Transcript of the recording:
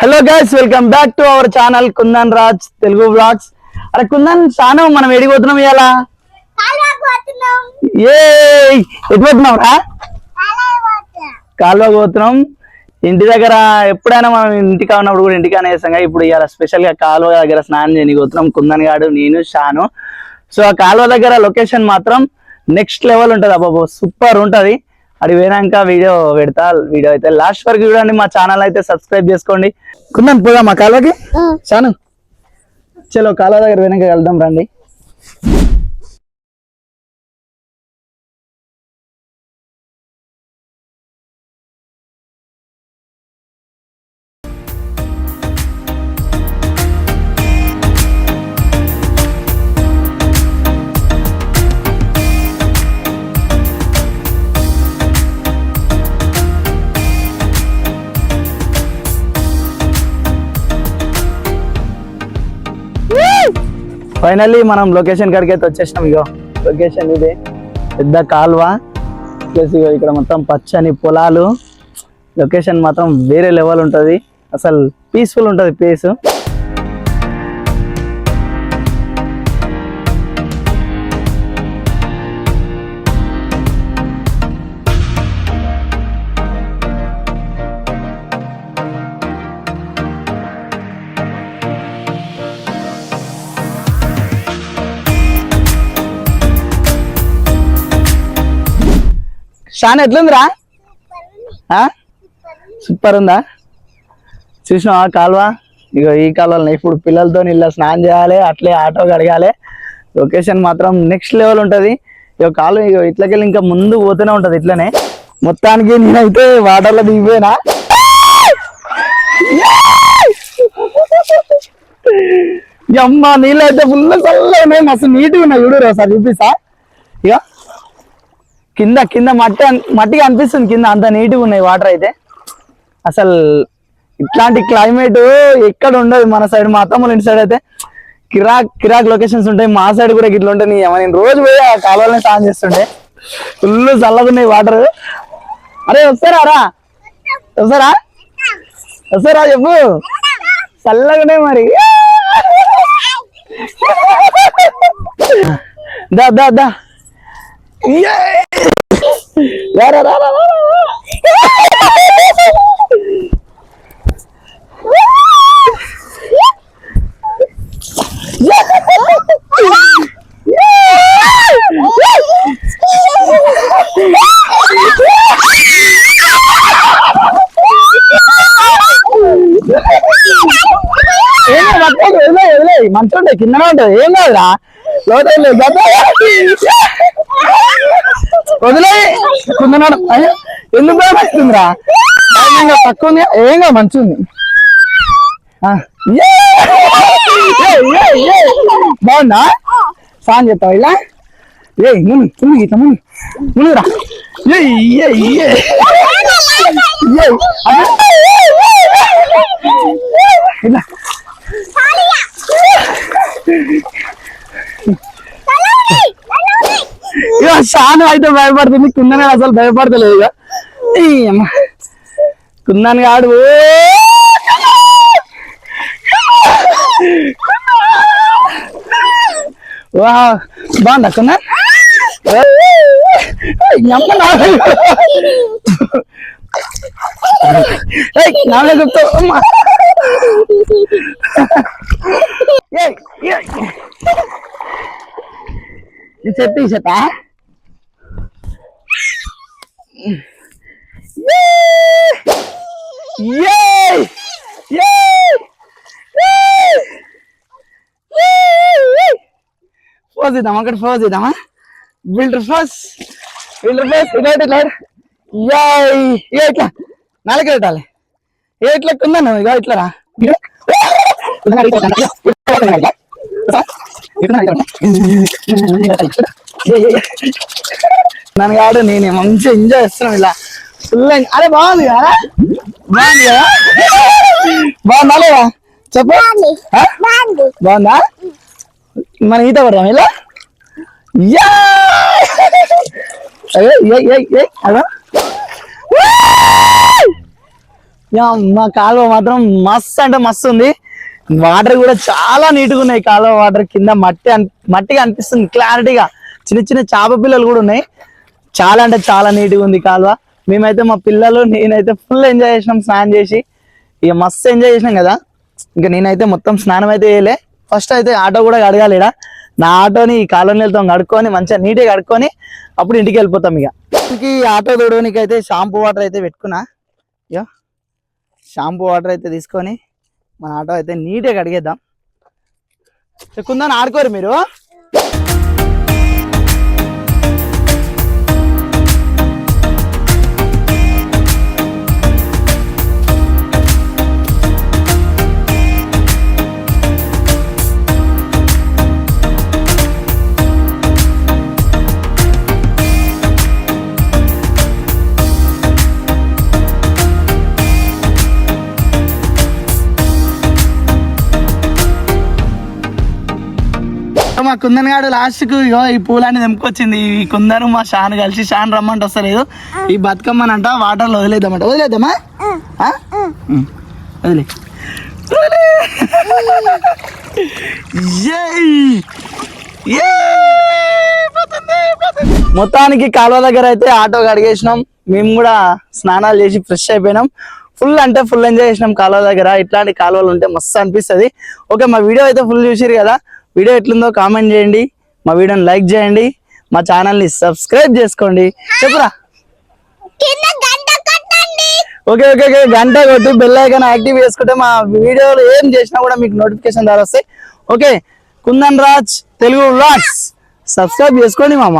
Hello guys welcome back to our channel Kundan Raj Telugu blogs అరే కుందన్ చాను మనం ఎడిపోతున్నాం ఇవాళ? ఏ ఎటు పోతున్నాం రా కాలువ పోతున్నాం. ఇంటి దగ్గర ఎప్పుడైనా మనం ఇంటికి ఉన్నప్పుడు కూడా ఇంటికానే వేస్తాం కదా, ఇప్పుడు ఇవాళ స్పెషల్గా కాలువ దగ్గర స్నానం చేయడానికి పోతున్నాం. కుందన్ గాడు నేను షాను సో ఆ కాలువ దగ్గర లొకేషన్ మాత్రం నెక్స్ట్ లెవెల్ ఉంటది. అబ్బాబో సూపర్ ఉంటది. అది పోయినాక వీడియో పెడతా వీడియో అయితే లాస్ట్ వరకు చూడండి మా ఛానల్ అయితే సబ్స్క్రైబ్ చేసుకోండి. కుందన్ పోదాం మా కాలువకి షాను చలో కాలువ దగ్గర వెనక వెళ్దాం రండి. ఫైనల్లీ మనం లొకేషన్ కాడికి అయితే వచ్చేసినాం ఇగో. లొకేషన్ ఇది. పెద్ద కాల్వ. ప్లస్ ఇగో ఇక్కడ మొత్తం పచ్చని పొలాలు. లొకేషన్ మాత్రం వేరే లెవెల్ ఉంటుంది. అసలు పీస్ఫుల్ ఉంటుంది ప్లేస్ షాన్ ఎట్లుందిరా? సూపర్ ఉందా. చూసినావా కాలువ? ఇగో ఈ కాలువలో ఇప్పుడు పిల్లలతో ఇలా స్నానం చేయాలి అట్లే ఆటో కడగాలి. లొకేషన్ మాత్రం నెక్స్ట్ లెవెల్ ఉంటుంది. ఇక కాలువ ఇగో ఇట్లకెళ్ళి ఇంకా ముందు పోతూనే ఉంటది ఇట్లనే. మొత్తానికి నేనైతే వాటర్లో దిగిపోయినా. అమ్మ నీళ్ళు అయితే ఫుల్ చల్లగా మస్తు నీట్గా ఉన్నాయి. చూడు ఒకసారి చూపిస్తా. ఇక కింద కింద మట్టి మట్టిగా అనిపిస్తుంది. కింద అంత నీట్గా ఉన్నాయి వాటర్ అయితే. అసలు ఇట్లాంటి క్లైమేట్ ఎక్కడ ఉండదు. మన సైడ్ మా అత్తమ్మల ఇంటి సైడ్ అయితే కిరాక్ కిరాక్ లొకేషన్స్ ఉంటాయి. మా సైడ్ కూడా ఇట్లా ఉంటాయి నేను రోజు పోయి ఆ కాలువలోనే స్నానం చేస్తుండే ఫుల్ చల్లగా ఉన్నాయి వాటర్. అరే వస్తారా రా? వస్తారా? వస్తారా చెప్పు? చల్లగా ఉన్నాయి మరి. దా దా దా. రా రా రా ఉంటాయి కిందనే ఏం కాదురా. లోతు వదిలే కుందనాడు అయ్యో ఎందుకు భయపడుతుందిరా భయంగా తక్కువ ఉంది ఏం కాదు మంచిగా ఉంది ఆ, ఏ! ఏ, ఏ, ఏ! బాగుందా సాన్ చెప్తావా ఇలా ఏ ముని ముని ఇట్లా ముని మునిరా ఏ ఏ ఏ ఏ అదే. అయితే భయపడుతుంది. కుందన అసలు భయపడతలేదు ఇక. ఈ అమ్మ కుందన్ గాడు వా బాగుందా కుందన్? అమ్మ నాన్న చెప్తావు అమ్మ. ఏయ్, ఏయ్. ఈ చెట్టు ఈ చెట్టా ఫోజ్ ఇద్దామా అక్కడ ఫోజ్ ఇద్దామా బిల్డర్ ఫోజ్ బిల్డర్ ఫోజ్ ఇలాంటి ఇలాంటి ఏ ఇట్లా? నాలుగు పెట్టాలి ఏ ఇట్లా కుందా నువ్వు? ఇగో ఇట్లా రా నన్ను కాదు నేను మంచిగా ఎంజాయ్ చేస్తున్నాం ఇలా. ఫుల్ అరే బాగుంది కదా? బాగుంది కదా? బాగుందా లేదా? చెప్పు? బాగుందా? మన ఈత పడదాం ఇలా యా, మా కాలువ మాత్రం మస్తు అంటే మస్తు ఉంది. వాటర్ కూడా చాలా నీట్గా ఉన్నాయి కాలువ వాటర్ కింద మట్టి అన్- మట్టిగా అనిపిస్తుంది క్లారిటీగా చిన్న చిన్న చేప పిల్లలు కూడా ఉన్నాయి. చాలా అంటే చాలా నీట్గా ఉంది కాలువ. మేమైతే మా పిల్లలు నేనైతే ఫుల్ ఎంజాయ్ చేసినాం స్నానం చేసి. ఇక మస్తు ఎంజాయ్ చేసినాం కదా. ఇంకా నేనైతే మొత్తం స్నానం అయితే చేయలే. ఫస్ట్ అయితే ఆటో కూడా కడగాలి నా ఆటోని ఈ కాలనీలతో కడుక్కొని మంచిగా నీట్గా కడుక్కొని అప్పుడు ఇంటికి వెళ్ళిపోతాం ఇక. ఇంటికి ఆటో తోడడానికి అయితే షాంపూ వాటర్ అయితే పెట్టుకున్నా. ఇక షాంపూ వాటర్ అయితే తీసుకొని మన ఆటో అయితే నీట్గా కడిగేద్దాం. కుందని ఆడుకోరు మీరు? మా కుందన్ గాడు లాస్ట్కు ఇగో ఈ పూలన్నీ తెంపుకొచ్చింది. ఈ కుందను మా షాన్ కలిసి షాన్ రమ్మంటే వస్తలేదు. ఈ బతుకమ్మనంట వాటర్లో వదిలేద్దామంట. వదిలేద్దామా. వదిలే. మొత్తానికి కాలువ దగ్గర అయితే ఆటో కడిగేసినాం. మేము కూడా స్నానాలు చేసి ఫ్రెష్ అయిపోయినాం. ఫుల్ అంటే ఫుల్ ఎంజాయ్ చేసినాం కాలువ దగ్గర. ఇట్లాంటి కాలువలు ఉంటే మస్తు అనిపిస్తుంది. ఓకే మా వీడియో అయితే ఫుల్ చూసిరు కదా. వీడియో ఎట్లుందో కామెంట్ చేయండి. మా వీడియోని లైక్ చేయండి. మా ఛానల్ని సబ్స్క్రైబ్ చేసుకోండి. చెప్పురా. ఓకే ఓకే ఓకే గంట కొట్టి. బెల్ ఐకాన్ యాక్టివ్ చేసుకుంటే మా వీడియోలు ఏం చేసినా కూడా మీకు నోటిఫికేషన్ ద్వారా వస్తాయి. Okay Kundan Raj Telugu vlogs subscribe చేసుకోండి మామ.